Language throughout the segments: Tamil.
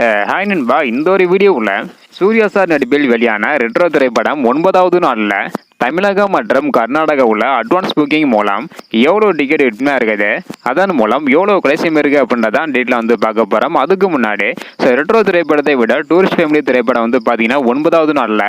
ஹாய் நண்பா. இந்த ஒரு வீடியோவில் சூர்யா சார் நடிப்பில் வெளியான ரெட்ரோ திரைப்படம் ஒன்பதாவது நாளில் தமிழகம் மற்றும் கர்நாடகாவில் அட்வான்ஸ் புக்கிங் மூலம் எவ்வளோ டிக்கெட் விற்பனை இருக்குது? அதன் மூலம் எவ்வளோ கலெக்ஷன் இருக்குது அப்படின்றதான் டீட்டில் வந்து பார்க்க போகிறோம் அதுக்கு முன்னாடி ஸோ ரெட்ரோ திரைப்படத்தை விட டூரிஸ்ட் ஃபேமிலி திரைப்படம் வந்து பார்த்தீங்கன்னா ஒன்பதாவது நாளில்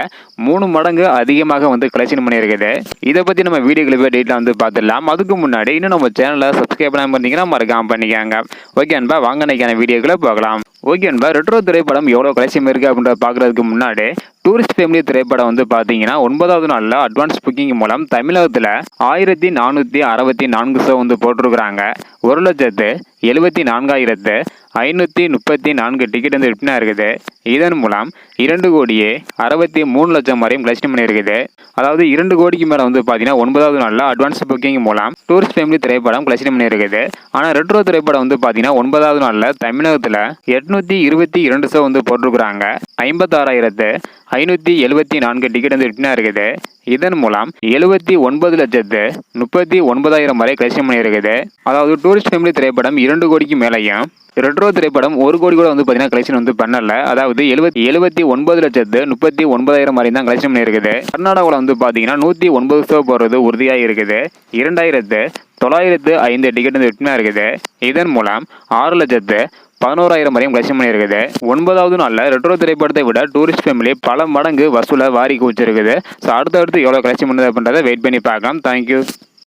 மூணு மடங்கு அதிகமாக வந்து கலெக்ஷன் பண்ணியிருக்குது. இதை பற்றி நம்ம வீடியோக்களை போய் டீட்டில் வந்து பார்த்துடலாம். அதுக்கு முன்னாடி இன்னும் நம்ம சேனலை சப்ஸ்கிரைப் பண்ணாமல் இருந்தீங்கன்னா மறக்காமல் பண்ணிக்காங்க. ஓகே அன்பா வாங்க இன்னைக்கான வீடியோக்களை பார்க்கலாம் ஓகே அன்பா ரெட்ரோ திரைப்படம் எவ்வளோ கலைசியம் இருக்குது அப்படின்றத பார்க்குறதுக்கு முன்னாடி டூரிஸ்ட் ஃபேமிலி திரைப்படம் வந்து பார்த்தீங்கன்னா ஒன்பதாவது நாளில் அட்வான்ஸ் புக்கிங் மூலம் தமிழகத்தில் ஆயிரத்தி நானூற்றி அறுபத்தி நான்கு ஷோ வந்து போட்டிருக்கிறாங்க. ஒரு லட்சத்து எழுபத்தி நான்காயிரத்து ஐநூற்றி முப்பத்தி நான்கு டிக்கெட் வந்து விற்பனை இருக்குது இதன் மூலம் இரண்டு கோடியே அறுபத்தி மூணு லட்சம் வரையும் கலெக்ஷன் பண்ணியிருக்குது. அதாவது இரண்டு கோடிக்கு மேலே வந்து பார்த்தீங்கன்னா ஒன்பதாவது நாளில் அட்வான்ஸ் புக்கிங் மூலம் டூரிஸ்ட் ஃபேமிலி திரைப்படம் கலெக்ஷன் பண்ணியிருக்குது. ஆனால் ரெட்ரோ திரைப்படம் வந்து பார்த்தீங்கன்னா ஒன்பதாவது நாளில் தமிழகத்தில் எட்நூற்றி இருபத்தி இரண்டு ஷோ வந்து போட்டிருக்கிறாங்க. ஐம்பத்தாறாயிரத்து ஐநூற்றி எழுபத்தி நான்கு டிக்கெட் வந்து விற்பனை இருக்குது இதன் மூலம் எழுபத்தி ஒன்பது லட்சத்து முப்பத்தி ஒன்பதாயிரம் வரை கலெக்ஷன் பண்ணியிருக்குது. அதாவது டூரிஸ்ட் ஃபேமிலி திரைப்படம் இரண்டு கோடிக்கு மேலேயும் ரெட்ரோ திரைப்படம் ஒரு கோடி கூட வந்து பார்த்தீங்கன்னா கலெக்ஷன் வந்து பண்ணல. அதாவது எழுபத்தி எழுபத்தி ஒன்பது லட்சத்து முப்பத்தி ஒன்பதாயிரம் வரை தான் கலெக்ஷன் பண்ணியிருக்குது. கர்நாடகாவில் வந்து பார்த்தீங்கன்னா நூற்றி ஒன்பது ஷோ போடுறது உறுதியாக இருக்குது. இரண்டாயிரத்து தொள்ளாயிரத்து ஐந்து டிக்கெட் வந்து விற்பனை இருக்குது. இதன் மூலம் ஆறு லட்சத்து பதினோராயிரம் வரையும் கலெக்ஷன் பண்ணியிருக்குது. ஒன்பதாவது நாளில் ரெட்ரோ திரைப்படத்தை விட டூரிஸ்ட் ஃபேமிலி பல மடங்கு வசூலை வாரி குவிச்சிருக்குது. ஸோ அடுத்தடுத்து எவ்வளோ கலெக்ஷன் பண்ணுது அப்படின்றத வெயிட் பண்ணி பார்க்கலாம். தேங்க்யூ